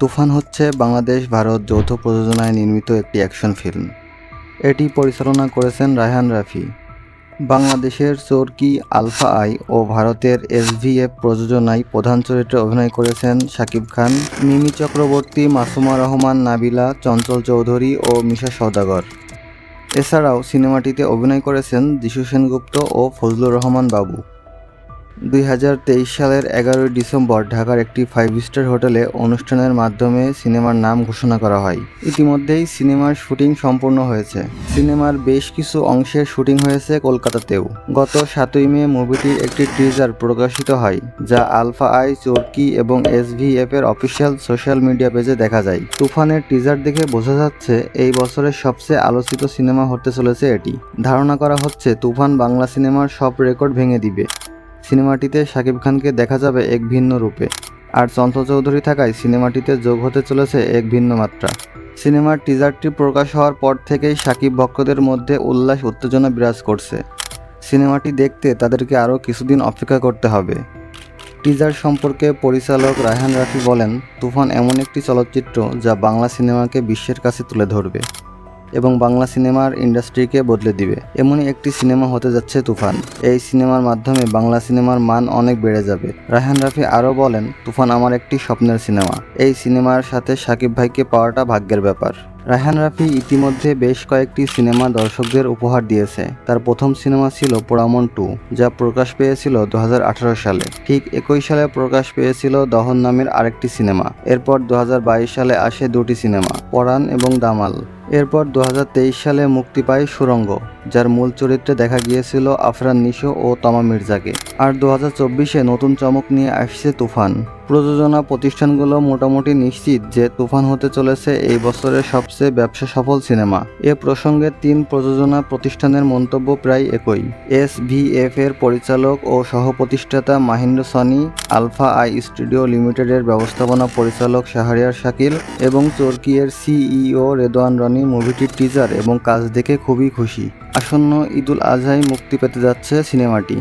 তুফান হচ্ছে বাংলাদেশ ভারত যৌথ প্রযোজনায় নির্মিত একটি অ্যাকশন ফিল্ম। এটি পরিচালনা করেছেন রায়হান রাফি। বাংলাদেশের চোরকি আলফা আই ও ভারতের এসভিএফ প্রযোজনায় প্রধান চরিত্রে অভিনয় করেছেন শাকিব খান, মিমি চক্রবর্তী, মাসুমা রহমান, নাবিলা, চঞ্চল চৌধুরী ও মিশা সৌদাগর এছাড়াও সিনেমাটিতে অভিনয় করেছেন যিশু সেনগুপ্ত ও ফজলুর রহমান বাবু। দুই হাজার তেইশ সালের এগারোই ডিসেম্বর ঢাকার একটি ফাইভ স্টার হোটেলে অনুষ্ঠানের মাধ্যমে সিনেমার নাম ঘোষণা করা হয়। ইতিমধ্যেই সিনেমার শুটিং সম্পূর্ণ হয়েছে। সিনেমার বেশ কিছু অংশের শুটিং হয়েছে কলকাতাতেও। গত সাতই মে মুভিটির একটি টিজার প্রকাশিত হয়, যা আলফা আই, চোরকি এবং এসভিএফ এর অফিসিয়াল সোশ্যাল মিডিয়া পেজে দেখা যায়। তুফানের টিজার দেখে বোঝা যাচ্ছে, এই বছরের সবচেয়ে আলোচিত সিনেমা হতে চলেছে এটি। ধারণা করা হচ্ছে, তুফান বাংলা সিনেমার সব রেকর্ড ভেঙে দিবে। সিনেমাটিতে শাকিব খানকে দেখা যাবে এক ভিন্ন রূপে। আর চঞ্চল চৌধুরী থাকায় সিনেমাটিতে যোগ হতে চলেছে এক ভিন্ন মাত্রা। সিনেমার টিজারটি প্রকাশ হওয়ার পর থেকেই শাকিব ভক্তদের মধ্যে উল্লাস, উত্তেজনা বিরাজ করছে। সিনেমাটি দেখতে তাদেরকে আরও কিছুদিন অপেক্ষা করতে হবে। টিজার সম্পর্কে পরিচালক রায়হান রাফি বলেন, তুফান এমন একটি চলচ্চিত্র যা বাংলা সিনেমাকে বিশ্বের কাছে তুলে ধরবে। এবং বাংলা সিনেমার ইন্ডাস্ট্রিকে বদলে দিবে। এমনই একটি সিনেমা হতে যাচ্ছে তুফান। এই সিনেমার মাধ্যমে বাংলা সিনেমার মান অনেক বেড়ে যাবে। রায়হান রাফি আরও বলেন, তুফান আমার একটি স্বপ্নের সিনেমা। এই সিনেমার সাথে সাকিব ভাইকে পাওয়াটা ভাগ্যের ব্যাপার। রায়হান রাফি ইতিমধ্যে বেশ কয়েকটি সিনেমা দর্শকদের উপহার দিয়েছে। তার প্রথম সিনেমা ছিল পোড়ামন টু, যা প্রকাশ পেয়েছিল দু হাজার আঠারো সালে। ঠিক একই সালে প্রকাশ পেয়েছিল দহন নামের আরেকটি সিনেমা। এরপর দু হাজার বাইশ সালে আসে দুটি সিনেমা, পরাণ এবং দামাল। এরপর দু হাজার তেইশ সালে মুক্তি পায় সুরঙ্গ, যার মূল চরিত্রে দেখা গিয়েছিল আফরান নিশো ও তমা মির্জাকে। আর দু হাজার নতুন চমক নিয়ে আসছে তুফান। প্রযোজনা প্রতিষ্ঠানগুলো মোটামুটি নিশ্চিত যে তুফান হতে চলেছে এই বছরের সবচেয়ে ব্যবসা সফল সিনেমা। এ প্রসঙ্গে তিন প্রযোজনা প্রতিষ্ঠানের মন্তব্য প্রায় একই। এস এর পরিচালক ও সহ-প্রতিষ্ঠাতা Mahindra Soni, alpha I studio লিমিটেডের ব্যবস্থাপনা পরিচালক শাহরিয়ার শাকিল এবং চরকিয়ের সিইও রেদওয়ান রনি মুভিটির টিজার এবং কাজ দেখে খুবই খুশি। আসন্ন ঈদুল আজহায় মুক্তি পেতে যাচ্ছে সিনেমাটি।